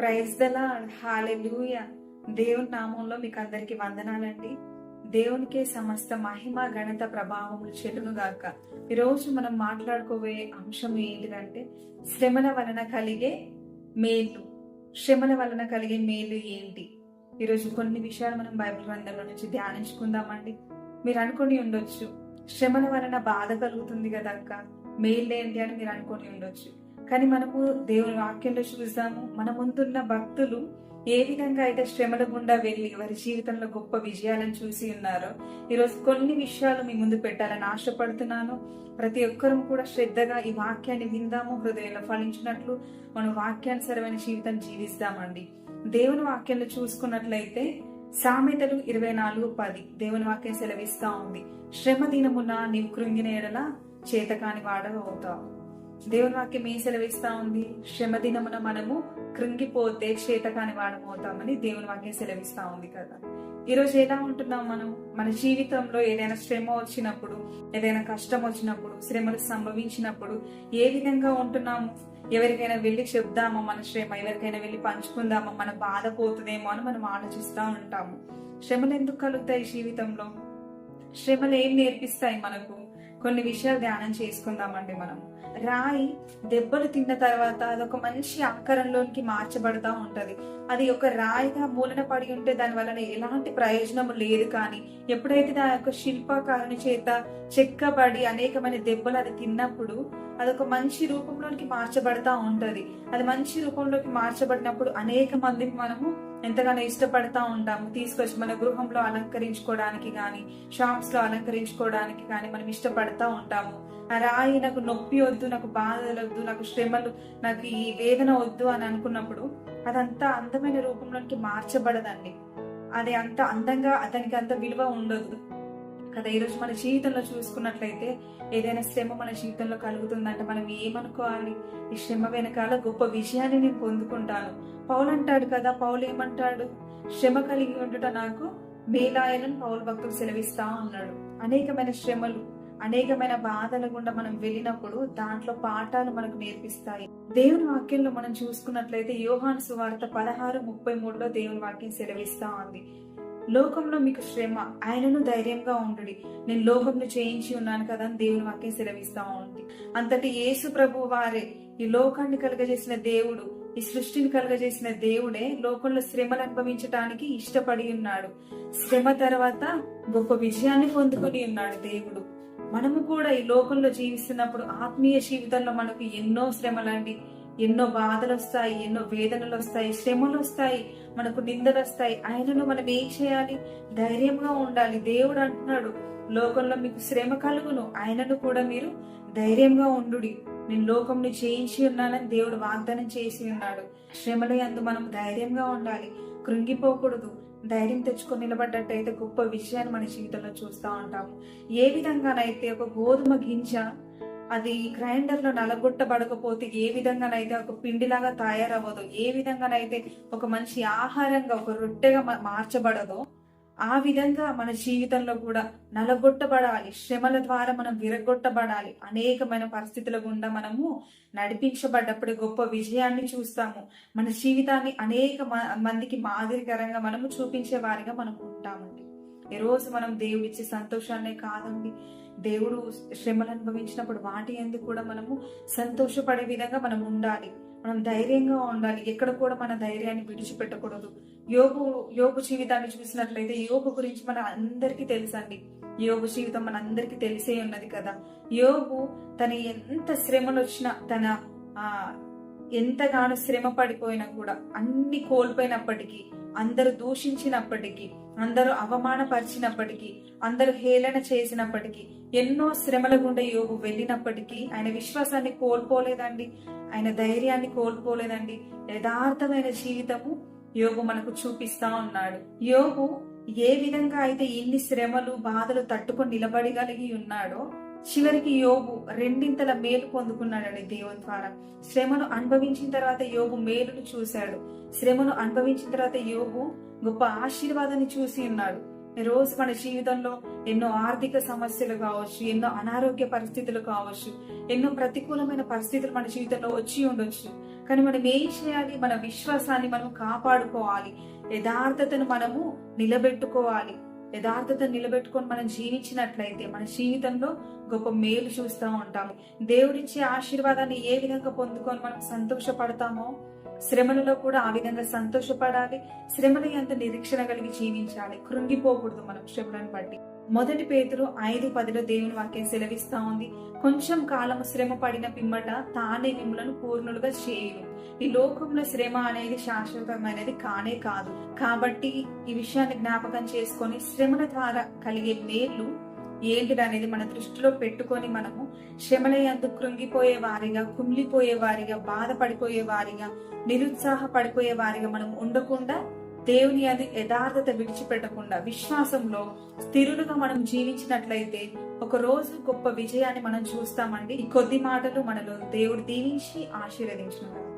Praise దలా hallelujah దేవుని నామంలో మీకు అందరికి వందనాలండి. దేవునికే సమస్త మహిమ ఘనత ప్రభావములు చెడును గాక. ఈరోజు మనం మాట్లాడుకోబోయే అంశం ఏంటిదంటే శ్రమల వలన కలిగే మేలు. శ్రమల వలన కలిగే మేలు ఏంటి? ఈరోజు కొన్ని విషయాలు మనం బైబిల్ గ్రంథంలో నుంచి ధ్యానించుకుందామండి. మీరు అనుకొని ఉండొచ్చు శ్రమల వలన బాధ కలుగుతుంది కదా అక్క? మేలు ఏంటి అని మీరు అనుకుని ఉండొచ్చు. కానీ మనము దేవుని వాక్యంలో చూసాము మన ముందున్న భక్తులు ఏ విధంగా అయితే శ్రమల గుండా వెళ్ళి వారి జీవితంలో గొప్ప విజయాలను చూసి ఉన్నారో ఈరోజు కొన్ని విషయాలు మీ ముందు పెట్టాలని ఆశపడుతున్నాను. ప్రతి ఒక్కరూ కూడా శ్రద్ధగా ఈ వాక్యాన్ని విందాము హృదయంలో ఫలించినట్లు మనం వాక్యానుసరమైన జీవితం జీవిస్తామండి. దేవుని వాక్యంలో చూసుకున్నట్లయితే సామెతలు ఇరవై నాలుగు పది. దేవుని వాక్యం సెలవిస్తా ఉంది. శ్రమ దినమున నీవు కృంగిన ఎడల చేతకాని వాడవవుతావు దేవుని వాక్యం ఏం సెలవిస్తా ఉంది? శ్రమదినమున మనము కృంగిపోతే చేతకాని వాడమవుతామని దేవుని వాక్యం సెలవిస్తా ఉంది కదా. ఈరోజు ఎలా ఉంటున్నాం మనం? మన జీవితంలో ఏదైనా శ్రమ వచ్చినప్పుడు ఏదైనా కష్టం వచ్చినప్పుడు శ్రమలు సంభవించినప్పుడు ఏ విధంగా ఉంటున్నాము? ఎవరికైనా వెళ్ళి చెప్దామా మన శ్రమ? ఎవరికైనా వెళ్ళి పంచుకుందామా? మన బాధ పోతుందేమో అని మనం ఆలోచిస్తూ ఉంటాము. శ్రమలు ఎందుకు కలుగుతాయి జీవితంలో? శ్రమలు ఏం నేర్పిస్తాయి మనకు? కొన్ని విషయాలు ధ్యానం చేసుకుందామండి మనం. రాయి దెబ్బలు తిన్న తర్వాత అదొక మంచి ఆకారంలోనికి మార్చబడతా ఉంటది. అది ఒక రాయిగా మూలన పడి ఉంటే దాని వలన ఎలాంటి ప్రయోజనం లేదు కానీ ఎప్పుడైతే దాని యొక్క శిల్పకారుని చేత చెక్కబడి అనేకమైన దెబ్బలు అది తిన్నప్పుడు అదొక మంచి రూపంలోనికి మార్చబడతా ఉంటది. అది మంచి రూపంలోకి మార్చబడినప్పుడు అనేక మందికి మనము ఎంతగానో ఇష్టపడతా ఉంటాము. తీసుకొచ్చి మన గృహంలో అలంకరించుకోవడానికి కానీ షాప్స్లో అలంకరించుకోవడానికి కానీ మనం ఇష్టపడతా ఉంటాము. రాయి నాకు నొప్పి వద్దు నాకు బాధలు వద్దు నాకు శ్రమలు నాకు ఈ వేదన వద్దు అని అనుకున్నప్పుడు అదంతా అందమైన రూపంలోకి మార్చబడదండి. అది అంత అందంగా అతనికి అంత విలువ ఉండదు. కదా ఈరోజు మన జీవితంలో చూసుకున్నట్లయితే ఏదైనా శ్రమ మన జీవితంలో కలుగుతుందంటే మనం ఏమనుకోవాలి? ఈ శ్రమ వెనకాల గొప్ప విజయాన్ని నేను పొందుకుంటాను. పౌలు అంటాడు కదా పౌలు ఏమంటాడు? శ్రమ కలిగి ఉండుట నాకు మేలాయలను పౌలు భక్తులు సెలవిస్తా ఉన్నాడు అనేకమైన శ్రమలు అనేకమైన బాధల గుండా మనం వెళ్ళినప్పుడు దాంట్లో పాఠాలు మనకు నేర్పిస్తాయి. దేవుని వాక్యంలో మనం చూసుకున్నట్లయితే యోహాను సువార్త పదహారు ముప్పై మూడులో దేవుని వాక్యం సెలవిస్తా ఉంది. లోకంలో మీకు శ్రమ ఆయనను ధైర్యంగా ఉండుడి. నేను లోకంను చేయించి ఉన్నాను కదా అని దేవుని వాక్యం సెలవిస్తా ఉంది అంతటి యేసు ప్రభు వారే ఈ లోకాన్ని కలుగజేసిన దేవుడు ఈ సృష్టిని కలుగజేసిన దేవుడే లోకంలో శ్రమలు అనుభవించటానికి ఇష్టపడి ఉన్నాడు. శ్రమ తర్వాత గొప్ప విజయాన్ని పొందుకొని ఉన్నాడు దేవుడు. మనము కూడా ఈ లోకంలో జీవిస్తున్నప్పుడు ఆత్మీయ జీవితంలో మనకు ఎన్నో శ్రమలండి. ఎన్నో బాధలు వస్తాయి ఎన్నో వేదనలు వస్తాయి శ్రమలు వస్తాయి మనకు నిందలు వస్తాయి ఆయనను మనం ఏం చేయాలి? ధైర్యంగా ఉండాలి. దేవుడు అంటున్నాడు లోకంలో మీకు శ్రమ కలుగును. ఆయనను కూడా మీరు ధైర్యంగా ఉండు నేను లోకంను చేయించి ఉన్నానని దేవుడు వాగ్దానం చేసి ఉన్నాడు. శ్రమల అందు మనం ధైర్యంగా ఉండాలి. కృంగిపోకూడదు. ధైర్యం తెచ్చుకొని నిలబడ్డట్టయితే గొప్ప విషయాన్ని మన జీవితంలో చూస్తూ ఉంటాము. ఏ విధంగానైతే ఒక గోధుమ గింజ అది గ్రైండర్లో నలగొట్టబడకపోతే ఏ విధంగానైతే ఒక పిండిలాగా తయారవ్వదో ఏ విధంగానైతే ఒక మంచి ఆహారంగా ఒక రొట్టెగా మార్చబడదో ఆ విధంగా మన జీవితంలో కూడా నలగొట్టబడాలి. శ్రమల ద్వారా మనం విరగొట్టబడాలి అనేకమైన పరిస్థితుల గుండా మనము నడిపించబడ్డప్పుడు గొప్ప విజయాన్ని చూస్తాము. మన జీవితాన్ని అనేక మ- మందికి మాదిరికరంగా మనము చూపించే వారిగా మనం ఉంటామండి. రోజు మనం దేవుడిచ్చే సంతోషాన్నే కాదండి. దేవుడు శ్రమలు అనుభవించినప్పుడు వాటి ఎందుకు కూడా మనము సంతోషపడే విధంగా మనం ఉండాలి. మనం ధైర్యంగా ఉండాలి. ఎక్కడ కూడా మన ధైర్యాన్ని విడిచిపెట్టకూడదు. యోగు యోగు జీవితాన్ని చూసినట్లయితే యోగు గురించి మన అందరికీ తెలుసండి. యోగు జీవితం మన అందరికీ తెలిసే ఉన్నది కదా. యోగు తన ఎంత శ్రమలు వచ్చినా తన ఆ ఎంతగానో శ్రమ పడిపోయినా కూడా అన్ని కోల్పోయినప్పటికీ అందరూ దూషించినప్పటికీ అందరూ అవమానపరిచినప్పటికీ అందరూ హేళన చేసినప్పటికీ ఎన్నో శ్రమల గుండా యోగు వెళ్ళినప్పటికీ ఆయన విశ్వాసాన్ని కోల్పోలేదండి. ఆయన ధైర్యాన్ని కోల్పోలేదండి. యథార్థమైన జీవితము యోగు మనకు చూపిస్తా ఉన్నాడు. యోగు ఏ విధంగా అయితే ఇన్ని శ్రమలు బాధలు తట్టుకొని నిలబడగలిగి ఉన్నాడో చివరికి యోగు రెండింతల మేలు పొందుకున్నాడండి దేవుని ద్వారా. శ్రమను అనుభవించిన తర్వాత యోగు మేలును చూశాడు. శ్రమను అనుభవించిన తర్వాత యోగు గొప్ప ఆశీర్వాదాన్ని చూసి ఉన్నాడు. రోజు మన జీవితంలో ఎన్నో ఆర్థిక సమస్యలు కావచ్చు ఎన్నో అనారోగ్య పరిస్థితులు కావచ్చు ఎన్నో ప్రతికూలమైన పరిస్థితులు మన జీవితంలో వచ్చి ఉండొచ్చు. కానీ మనం ఏం చేయాలి? మన విశ్వాసాన్ని మనం కాపాడుకోవాలి. యథార్థతను మనము నిలబెట్టుకోవాలి. యథార్థత నిలబెట్టుకొని మనం జీవించినట్లయితే మన జీవితంలో గొప్ప మేలు చూస్తూ ఉంటాము. దేవుడిచ్చే ఆశీర్వాదాన్ని ఏ విధంగా పొందుకొని మనం సంతోషపడతామో శ్రమలలో కూడా ఆ విధంగా సంతోషపడాలి. శ్రమల ఎంత నిరీక్షణ కలిగి జీవించాలి. కృంగిపోకూడదు మనం శ్రమలను బట్టి. మొదటి పేతురు ఐదు పదిలో దేవుని వాక్యం సెలవిస్తా ఉంది. కొంచెం కాలము శ్రమ పడిన పిమ్మట తానే మిమ్మలను పూర్ణులుగా చేయను. ఈ లోకంలో శ్రమ అనేది శాశ్వతమైనది కానే కాదు. కాబట్టి ఈ విషయాన్ని జ్ఞాపకం చేసుకొని శ్రమల ద్వారా కలిగే మేలు ఏంటిదనేది మన దృష్టిలో పెట్టుకొని మనము శ్రమల కృంగిపోయే వారిగా కుమిలిపోయే వారిగా బాధపడిపోయే వారిగా నిరుత్సాహపడిపోయే వారిగా మనం ఉండకుండా దేవుని అది యథార్థత విడిచిపెట్టకుండా విశ్వాసంలో స్థిరులుగా మనం జీవించినట్లయితే ఒక రోజు గొప్ప విజయాన్ని మనం చూస్తామండి. కొద్ది మాటలు మనలో దేవుడు దీవించి ఆశీర్వదించిన